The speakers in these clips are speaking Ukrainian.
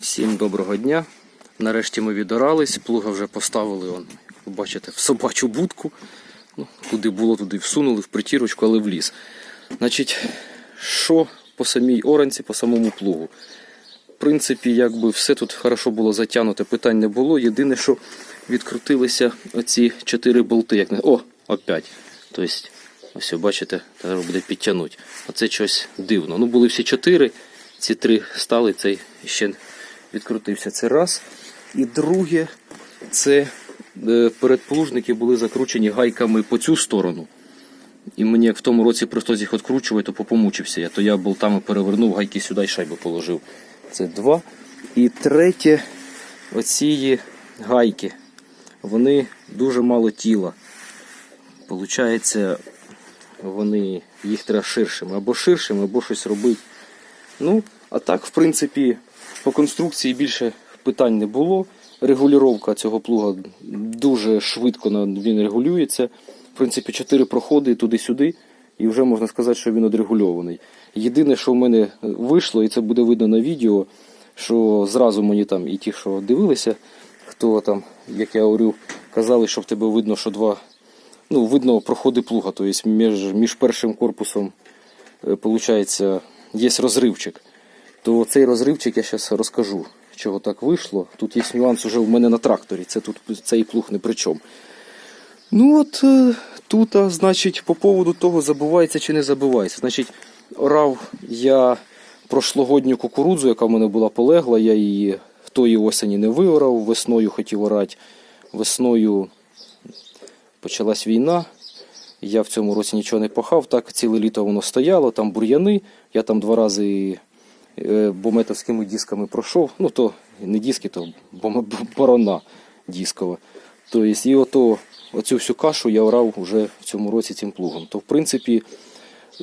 Всім доброго дня. Нарешті ми відорались, плуга вже поставили, он, бачите, в собачу будку. Ну, куди було, туди всунули в притірочку, але в ліс. Значить, що по самій оранці, по самому плугу? В принципі, якби все тут хорошо було затягнуте, питань не було. Єдине, що відкрутилися оці чотири болти. Як не... О, опять. Тобто, ось бачите, треба буде підтягнути. Оце щось дивно. Ну, були всі чотири, ці три стали, цей ще відкрутився. Це раз. І друге, це е, передплужники були закручені гайками по цю сторону. І мені як в тому році прийшлося їх відкручувати, то попомучився я. То я болтами перевернув, гайки сюди і шайбу положив. Це два. І третє, оці гайки. Вони дуже мало тіла. Получається, вони їх треба ширшими. Або ширшими, або щось робити. Ну, а так, в принципі, по конструкції більше питань не було. Регулювання цього плуга дуже швидко він регулюється. В принципі, чотири проходи туди-сюди, і вже можна сказати, що він одрегульований. Єдине, що в мене вийшло, і це буде видно на відео, що зразу мені там і ті, що дивилися, хто там, як я говорю, казали, що в тебе видно, що два. Ну, видно проходи плуга, тобто між, між першим корпусом е, получається, є розривчик. То цей розривчик я зараз розкажу, чого так вийшло. Тут є нюанс уже в мене на тракторі, це тут цей плуг не при чому. Ну от е, тут, значить, по поводу того, забувається чи не забувається. Значить, орав я прошлогодню кукурудзу, яка в мене була полегла, я її в тої осені не виорав, весною хотів орати. Весною почалась війна. Я в цьому році нічого не пахав, так ціле літо воно стояло, там бур'яни. Я там два рази бометовськими дисками пройшов. Ну то не диски, то борона дискова. Тобто, і ото, оцю всю кашу я орав вже в цьому році цим плугом. То в принципі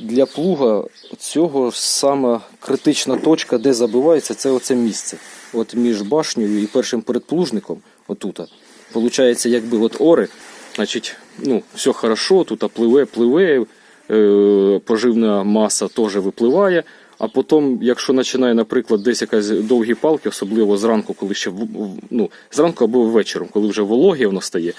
для плуга цього сама критична точка, де забивається, це оце місце. От між башнею і першим передплужником, отут. Получається, якби от ори, значить, ну, все хорошо, тут пливе, пливе, е, поживна маса теж випливає. А потім, якщо починає, наприклад, десь якась довгі палки, особливо зранку, коли ще ну, зранку або ввечері, коли вже вологе воно стає,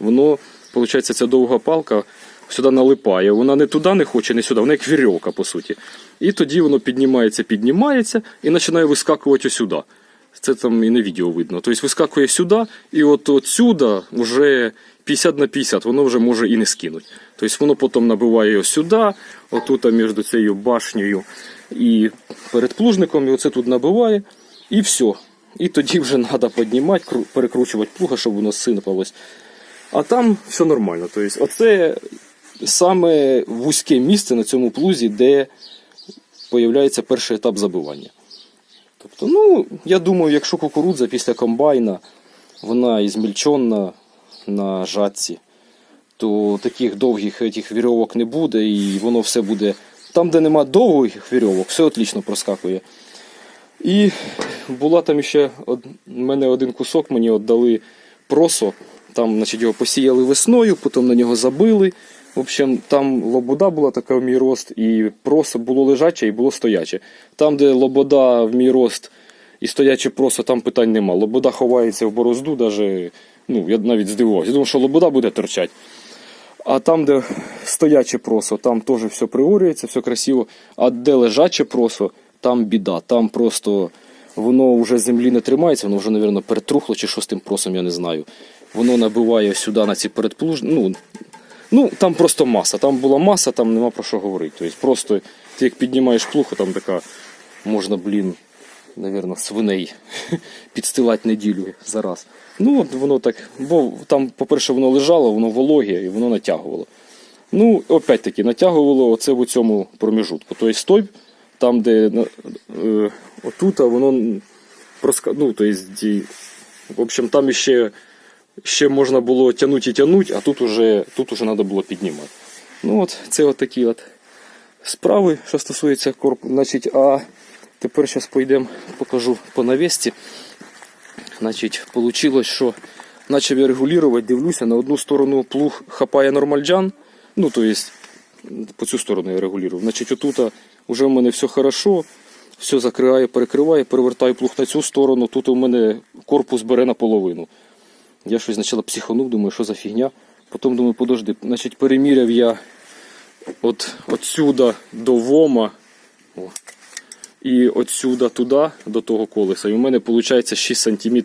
воно, виходить, ця довга палка сюди налипає. Вона не туди не хоче, не сюди, вона як вірьовка, по суті. І тоді воно піднімається, піднімається і починає вискакувати сюди. Це там і на відео видно. Тобто вискакує сюди, і от отсюди вже 50 на 50, воно вже може і не скинути. Тобто воно потім набиває сюди, отут між цією башнею і передплужником, і оце тут набиває, і все. І тоді вже треба піднімати, перекручувати плуга, щоб воно синпалось. А там все нормально. Тобто, оце саме вузьке місце на цьому плузі, де появляється перший етап забивання. Тобто, ну, я думаю, якщо кукурудза після комбайна, вона ізмільчена на жатці, то таких довгих этих вірьовок не буде, і воно все буде. Там, де нема довгих вірьовок, все отлично проскакує. І була там ще од... мене один кусок, мені віддали просо. Там, значить, його посіяли весною, потім на нього забили. В общем, там лобода була така в мій рост, і просо було лежаче і було стояче. Там, де лобода в мій рост і стояче просо, там питань нема. Лобода ховається в борозду, даже, ну, я навіть здивувався. Я думав, що лобода буде торчати. А там, де стояче просо, там теж все приорюється, все красиво. А де лежаче просо, там біда. Там просто воно вже землі не тримається, воно вже, мабуть, перетрухло чи що з тим просом, я не знаю. Воно набиває сюди на ці передплужні. Ну, ну, там просто маса. Там була маса, там нема про що говорити. Тобто просто ти як піднімаєш плуг, там така можна, блін, Навірно, свиней підстилати неділю зараз. Ну, воно так, бо там, по-перше, воно лежало, воно вологе і воно натягувало. Ну, опять-таки, натягувало оце в цьому проміжутку. Тобто стойб, там, де е, отут, а воно проска... ну, тобто, ді- в общем, там ще, ще можна було тягнути і тягнути, а тут уже, тут уже треба було піднімати. Ну, от це от такі от справи, що стосується корпусу. Значить, а тепер зараз поїдемо, покажу по навісті. Значить, вийшло, що почав я регулювати, дивлюся, на одну сторону плуг хапає нормальджан. Ну, то есть, по цю сторону я регулював. Значить, отут вже в мене все хорошо. все закриваю, перекриваю, перевертаю плуг на цю сторону. Тут у мене корпус бере наполовину. Я щось спочатку психанув, думаю, що за фігня. Потім думаю, подожди, значить переміряв я от отсюда до вома. О, і отсюда туди, до того колеса. І у мене виходить 6 см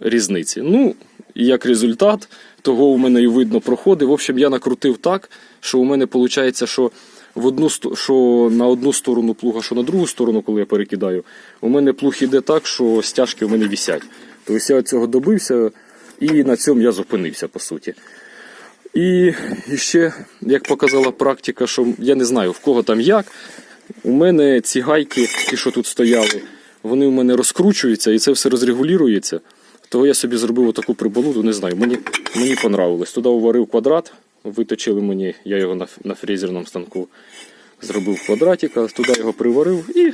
різниці. Ну, і як результат, того у мене і видно проходи. В общем, я накрутив так, що у мене виходить, що, в одну, що на одну сторону плуга, що на другу сторону, коли я перекидаю, у мене плуг іде так, що стяжки у мене вісять. Тобто я цього добився і на цьому я зупинився, по суті. І ще, як показала практика, що я не знаю в кого там як, у мене ці гайки, ті, що тут стояли, вони у мене розкручуються і це все розрегулюється. Того я собі зробив таку прибалуду, не знаю, мені, мені понравилось. Туди уварив квадрат, виточили мені, я його на, на фрезерному станку зробив квадратика, туди його приварив і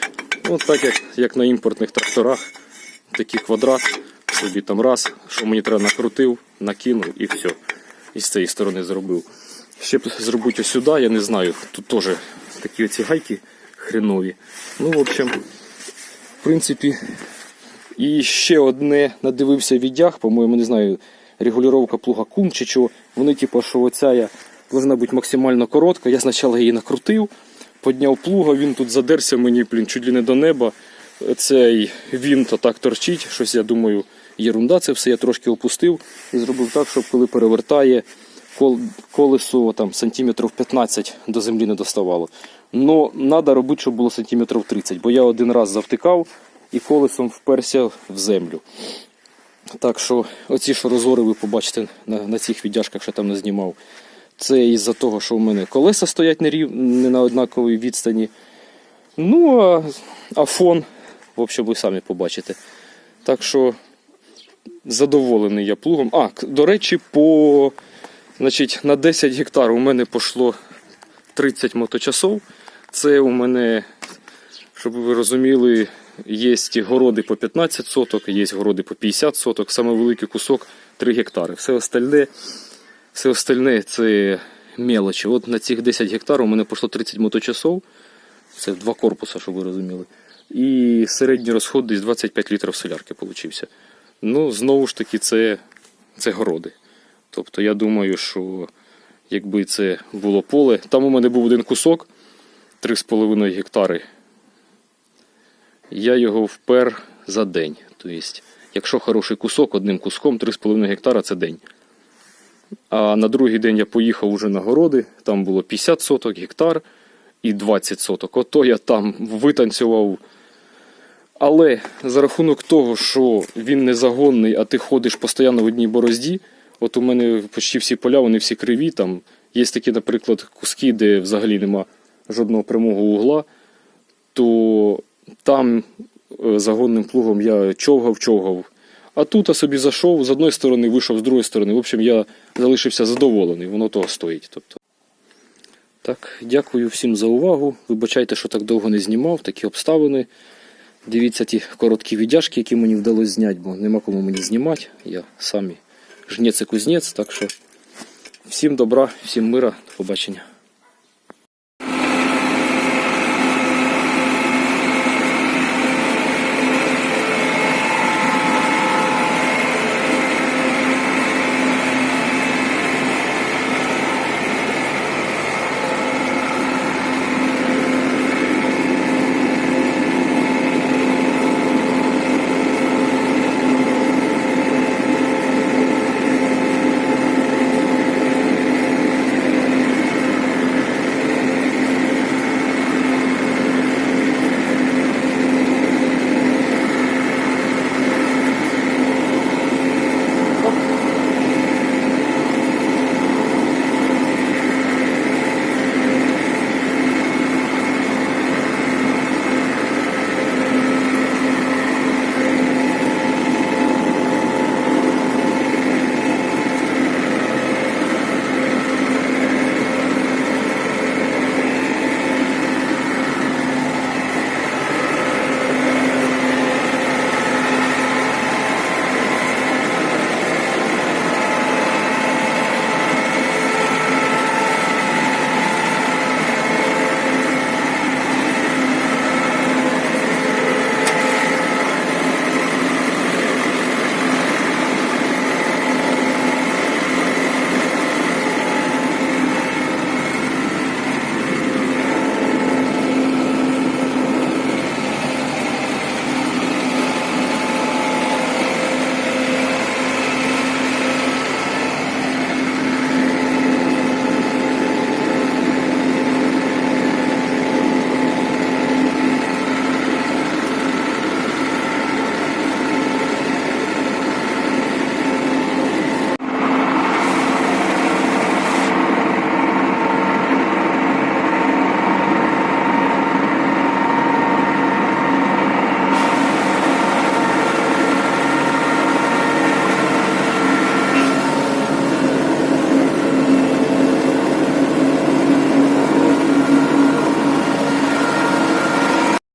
от так як, як на імпортних тракторах, такий квадрат, собі там раз, що мені треба накрутив, накинув і все. І з цієї сторони зробив. Ще б зробити сюди, я не знаю, тут теж такі оці гайки хренові. Ну, в общем, в принципі, і ще одне надивився віддяг, по-моєму, не знаю, регулювання плуга кум чи чого. Вони, типу, що оця я повинна бути максимально коротка. Я спочатку її накрутив, підняв плуга, він тут задерся мені, блін, чуть ли не до неба. Цей він так торчить, щось я думаю, єрунда це все. Я трошки опустив і зробив так, щоб коли перевертає колесо там, сантиметрів 15 до землі не доставало. Но треба робити, щоб було сантиметрів 30, бо я один раз завтикав і колесом вперся в землю. Так що оці що розгори ви побачите на, на цих віддяжках, що там не знімав. Це із-за того, що в мене колеса стоять не, рів, не на однаковій відстані. Ну, а, а фон, в общем, ви самі побачите. Так що задоволений я плугом. А, до речі, по, значить, на 10 гектар у мене пішло 30 моточасов. Це у мене, щоб ви розуміли, є городи по 15 соток, є городи по 50 соток. Саме великий кусок 3 гектари. Все остальне, все остальне це мелочі. От на цих 10 гектар у мене пішло 30 моточасов. Це два корпуса, щоб ви розуміли. І середній розход десь 25 літрів солярки получився. Ну, знову ж таки, це, це городи. Тобто я думаю, що якби це було поле. Там у мене був один кусок 3,5 гектари. Я його впер за день. Тобто, якщо хороший кусок, одним куском 3,5 гектара це день. А на другий день я поїхав уже на городи, там було 50 соток, гектар і 20 соток. Ото я там витанцював. Але за рахунок того, що він не загонний, а ти ходиш постійно в одній борозді, от у мене почти всі поля, вони всі криві. Там є такі, наприклад, куски, де взагалі нема жодного прямого угла, то там е, загонним плугом я човгав, човгав. А тут я собі зайшов з одної сторони, вийшов з другої сторони. В общем, я залишився задоволений, воно того стоїть. Тобто. Так, дякую всім за увагу. Вибачайте, що так довго не знімав, такі обставини. Дивіться ті короткі віддяжки, які мені вдалося зняти, бо нема кому мені знімати. Я самі жнець і кузнець. Так що всім добра, всім мира, до побачення.